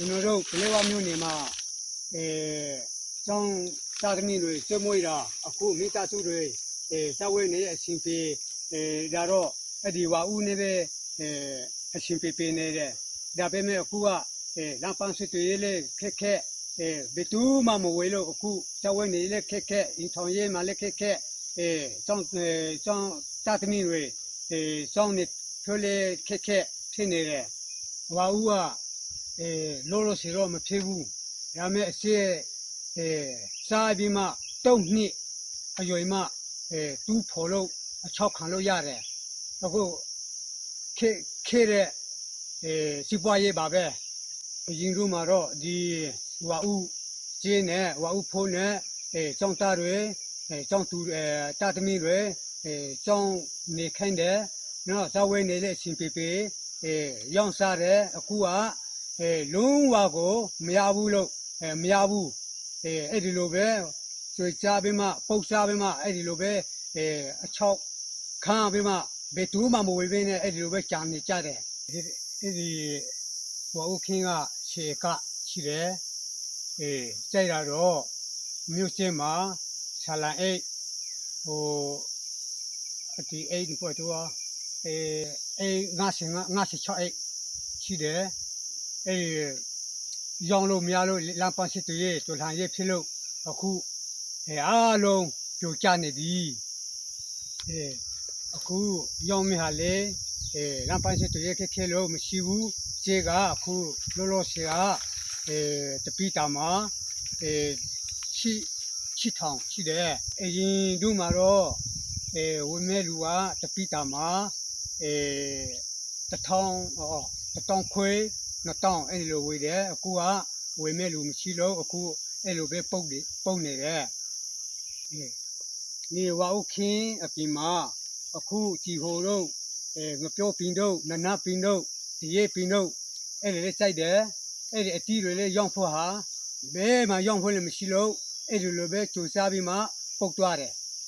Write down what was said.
ကျွန်တော်တို့ကလေးဝမြို့နယ်မှာအဲကျောင်းသားသမီးတွေကျွတ်မွေးတာအခုမိသားစုတွေအဲစဝဲနေတဲ့အရှင်ပြေအဲဒါတော့အဲ့ဒီဝါဦးနေပဲအဲအရှင်ပြေပေးနေတယ်ဒါပေမဲ့အခုကအဲလမ်းပန်းစစ်တွေလည်းခက်ခက်အဲဘယ်သူမှမဝေလို့အခုစဝဲနေလည်းခက်ခက်အင်ထောင်ရေးမှလည်းခက်ခက်အဲကျောင်းအဲကျောင်းသားသမီးတွေအဲကျောင်းနေဖြိုးလေခက်ခက်ဖြစ်နေတယ်ဝါဦးက အဲလောလောဆယ်တော့မဖြစ်ဘူးဒါပေမဲ့အစ်ရဲ့အဲစားပြီးမှတုံနှစ်အရွယ်မှအဲတူးဖော်လို့အချောက်ခံလို့ရတယ်အခုခေခေတဲ့အဲစီပွားရေးပါပဲအရင်တို့မှာတော့ဒီဝါဥကျင်းနဲ့ဝါဥဖိုးနဲ့အဲကျောင်းသားတွေအဲကျောင်းသူအဲတာသမီတွေအဲကျောင်းနေခိုင်းတယ်နော်ဇာဝဲနေတဲ့အရှင်ပေပေအဲရောင်းစားတယ်အခုက အဲလုံးဝကိုမရဘူးလို့အဲမရဘူးအဲအဲ့ဒီလိုပဲဆွေချပြီးမှပုတ်စားပြီးမှအဲ့ဒီလိုပဲအဲအချောက်ခမ်းပြီးမှဘယ်သူမှမဝေဘဲနဲ့အဲ့ဒီလိုပဲကြာနေကြတယ်ဒီအဲ့ဒီဟိုဦးခင်းကခြေကရှိတယ်အဲကြိုက်တာတော့မြို့ချင်းမှာဆာလန်အိတ်ဟိုအတီအိတ်ပေါ်တော့အဲအဲငါစင်ငါစချောက်အိတ်ရှိတယ် အဲ့ဒီရောင်းလို့မရလို့လမ်းပန်းစစ်တွေတူလှန်ရေးဖြစ်လို့အခုအဲအားလုံးပြိုကျနေပြီအဲအခုရောင်းမဟာလေအဲလမ်းပန်းစစ်တွေခက်ခဲလို့မရှိဘူးခြေကအခုလောလောဆယ်ကအဲတပိတာမှာအဲချီချီထောင်ရှိတယ်အရင်တို့မှာတော့အဲဝင်းမဲလူကတပိတာမှာအဲတထောင်ဩတထောင်ခွေ နှစ်တောင်းအဲ့ဒီလိုဝေတယ်အခုကဝေမဲ့လူမရှိလို့အခုအဲ့လိုပဲပုတ်နေပုတ်နေတယ်အေးနေဝါဥခင်းအပြင်မှာအခုကြည်ဟိုတို့အဲငပြောပင်တို့နနပင်တို့ဒီရေပင်တို့အဲ့ဒီလေးစိုက်တယ်အဲ့ဒီအတီးတွေလေးရောင်းဖို့ဟာဘဲမှာရောင်းဖို့လည်းမရှိလို့အဲ့ဒီလိုပဲကြိုစားပြီးမှပုတ်သွားတယ်